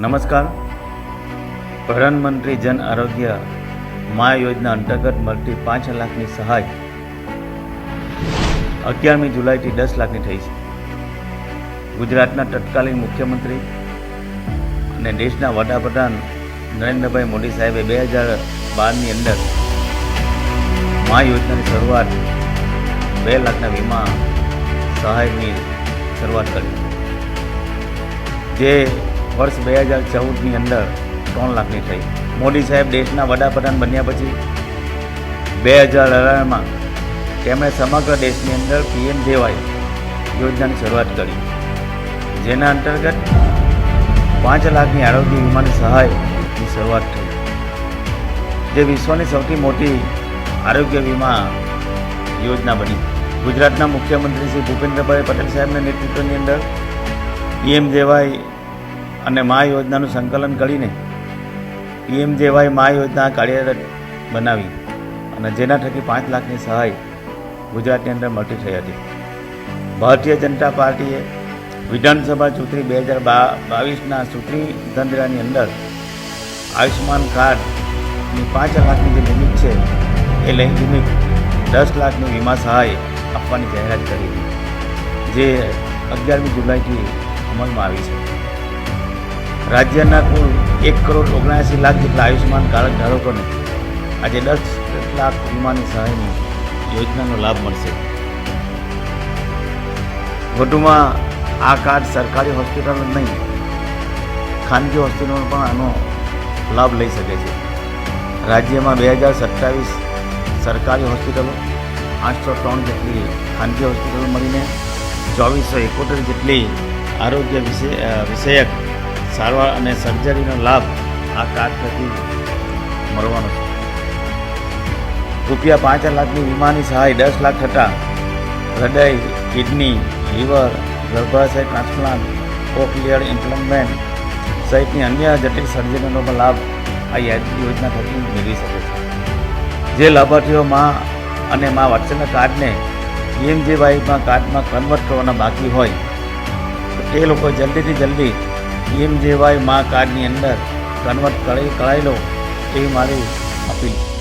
નમસ્કાર. પ્રધાનમંત્રી જન આરોગ્ય મા યોજના અંતર્ગત મળતી પાંચ લાખની સહાય અગિયારમી જુલાઈથી દસ લાખની થઈ છે. ગુજરાતના તત્કાલીન મુખ્યમંત્રી અને દેશના વડાપ્રધાન નરેન્દ્રભાઈ મોદી સાહેબે બે હજાર બારની અંદર મા યોજનાની શરૂઆત બે લાખના વીમા સહાયની શરૂઆત કરી. જે વર્ષ બે હજાર ચૌદની અંદર ત્રણ લાખની થઈ. મોદી સાહેબ દેશના વડાપ્રધાન બન્યા પછી બે હજાર અઢારમાં તેમણે સમગ્ર દેશની અંદર પીએમજેવાય યોજનાની શરૂઆત કરી. જેના અંતર્ગત પાંચ લાખની આરોગ્ય વીમાની સહાયની શરૂઆત થઈ. જે વિશ્વની સૌથી મોટી આરોગ્ય વીમા યોજના બની. ગુજરાતના મુખ્યમંત્રી શ્રી ભૂપેન્દ્રભાઈ પટેલ સાહેબના નેતૃત્વની અંદર પીએમજેવાય અને મા યોજનાનું સંકલન કરીને પીએમજેવાય મા યોજના કાર્યરત બનાવી અને જેના થકી પાંચ લાખની સહાય ગુજરાતની અંદર મળતી થઈ હતી. ભારતીય જનતા પાર્ટીએ વિધાનસભા ચૂંટણી બે હજાર બાવીસના ચૂંટણી ધંધરાની અંદર આયુષ્યમાન કાર્ડની પાંચ લાખની જે લિમિટ છે, એ લઈ લિમિટ દસ લાખની વીમા સહાય આપવાની જાહેરાત કરી હતી, જે અગિયારમી જુલાઈથી અમલમાં આવી છે. રાજ્યના કુલ એક કરોડ ઓગણસી લાખ જેટલા આયુષ્યમાન કાર્ડ ધારકોને આજે દસ લાખ વીમાની સહાયની યોજનાનો લાભ મળશે. વધુમાં આ કાર્ડ સરકારી હોસ્પિટલ નહીં, ખાનગી હોસ્પિટલો પણ આનો લાભ લઈ શકે છે. રાજ્યમાં બે હજાર સત્તાવીસ સરકારી હોસ્પિટલો, આઠસો ત્રણ જેટલી ખાનગી હોસ્પિટલો મળીને ચોવીસો એકોતેર જેટલી આરોગ્ય વિશે વિષયક સારવાર અને સર્જરીનો લાભ આ કાર્ડ થકી મળવાનો છે. રૂપિયા પાંચ લાખની વીમાની સહાય, દસ લાખ થતાં હૃદય, કિડની, લીવર, ગર્ભાશય ટ્રાન્સપ્લાન્ટ કોકલિયર ઇમ્પ્લમેન્ટ સહિતની અન્ય જટિલ સર્જરીનો લાભ આ યોજના થકી મેળવી શકે છે. જે લાભાર્થીઓ માં અને માં વાત્સલ્ય કાર્ડને પીએમજેવાયમાં કાર્ડમાં કન્વર્ટ કરવાના બાકી હોય, તો તે લોકો જલ્દીથી જલ્દી પીએમજેવાય મા કાર્ડની અંદર કન્વર્ટ કરી કરાવી લો એવી મારી અપીલ.